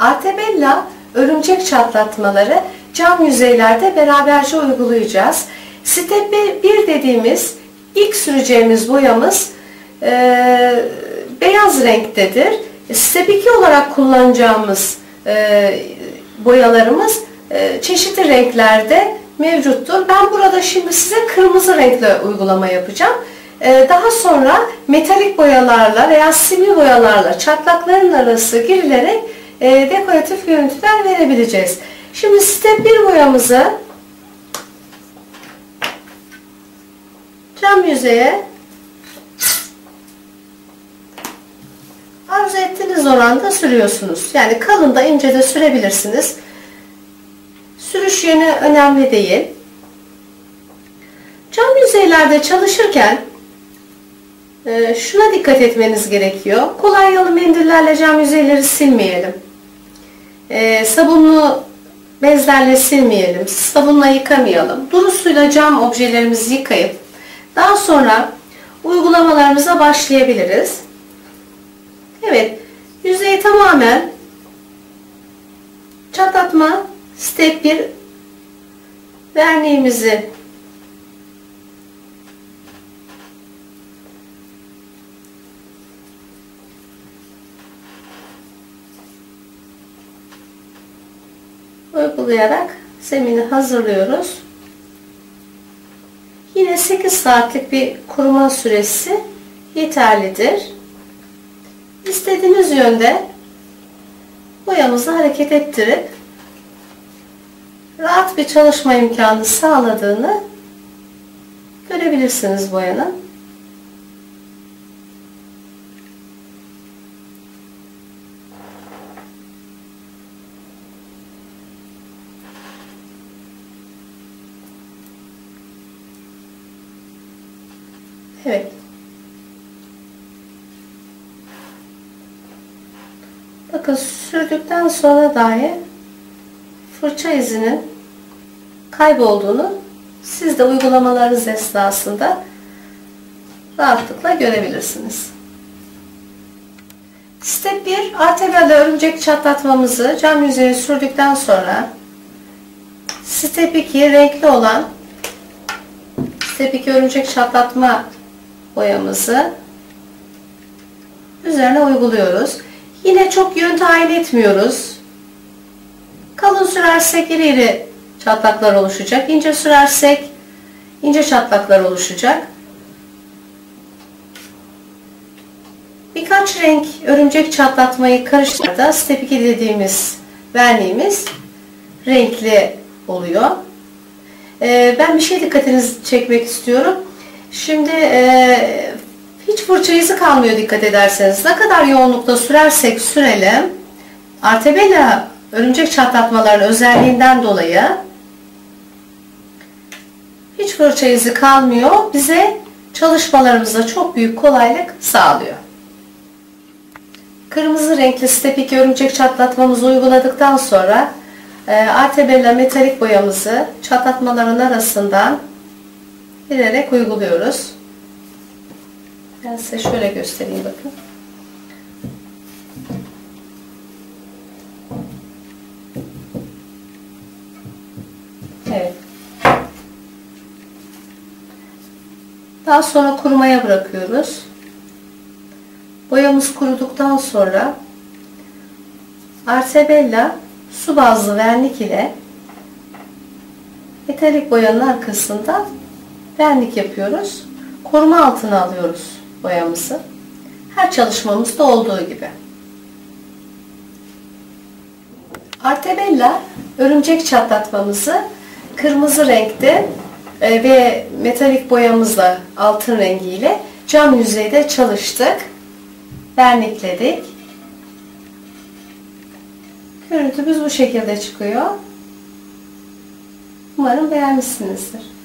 Artebella örümcek çatlatmaları cam yüzeylerde beraberce uygulayacağız. Step 1 dediğimiz ilk süreceğimiz boyamız e, beyaz renktedir. Step 2 olarak kullanacağımız e, boyalarımız e, çeşitli renklerde mevcuttur. Ben burada şimdi size kırmızı renkle uygulama yapacağım. E, daha sonra metalik boyalarla veya simli boyalarla çatlakların arası girilerek e, dekoratif görüntüler verebileceğiz. Şimdi step 1 boyamızı cam yüzeye arzu ettiğiniz oranda sürüyorsunuz. Yani kalın da ince de sürebilirsiniz. Sürüş yönü önemli değil. Cam yüzeylerde çalışırken e, şuna dikkat etmeniz gerekiyor. Kolonyalı mendillerle cam yüzeyleri silmeyelim. E, sabunlu bezlerle silmeyelim. Sabunla yıkamayalım. Duru suyla cam objelerimizi yıkayıp daha sonra uygulamalarımıza başlayabiliriz. Evet, yüzeyi tamamen çatlatma step 1 verniğimizi uygulayarak zemini hazırlıyoruz. Yine 8 saatlik bir kuruma süresi yeterlidir. İstediğiniz yönde boyamızı hareket ettirip rahat bir çalışma imkanı sağladığını görebilirsiniz boyanın. Evet. Bakın sürdükten sonra dahi fırça izinin kaybolduğunu siz de uygulamalarınız esnasında rahatlıkla görebilirsiniz. Step 1 ATV'de örümcek çatlatmamızı cam yüzeye sürdükten sonra Step 2 renkli olan Step 2 örümcek çatlatma boyamızı üzerine uyguluyoruz. Yine çok yön tayin etmiyoruz. Kalın sürersek iri iri çatlaklar oluşacak. İnce sürersek ince çatlaklar oluşacak. Birkaç renk örümcek çatlatmayı karıştırdığında step 2 dediğimiz verniğimiz renkli oluyor. Ee, ben bir şey dikkatinizi çekmek istiyorum. Şimdi e, hiç fırça izi kalmıyor dikkat ederseniz. Ne kadar yoğunlukta sürersek sürelim Artebella örümcek çatlatmaların özelliğinden dolayı hiç fırça izi kalmıyor. Bize çalışmalarımızda çok büyük kolaylık sağlıyor. Kırmızı renkli step 2 örümcek çatlatmamızı uyguladıktan sonra Artebella metalik boyamızı çatlatmaların arasından girerek uyguluyoruz. Ben size şöyle göstereyim bakın. Evet. Daha sonra kurumaya bırakıyoruz. Boyamız kuruduktan sonra Artebella su bazlı vernik ile metalik boyanın arkasında vernik yapıyoruz. Koruma altına alıyoruz boyamızı. Her çalışmamızda olduğu gibi. Artebella örümcek çatlatmamızı kırmızı renkte e, ve metalik boyamızla altın rengiyle cam yüzeyde çalıştık. Vernikledik. Görüntümüz bu şekilde çıkıyor. Umarım beğenmişsinizdir.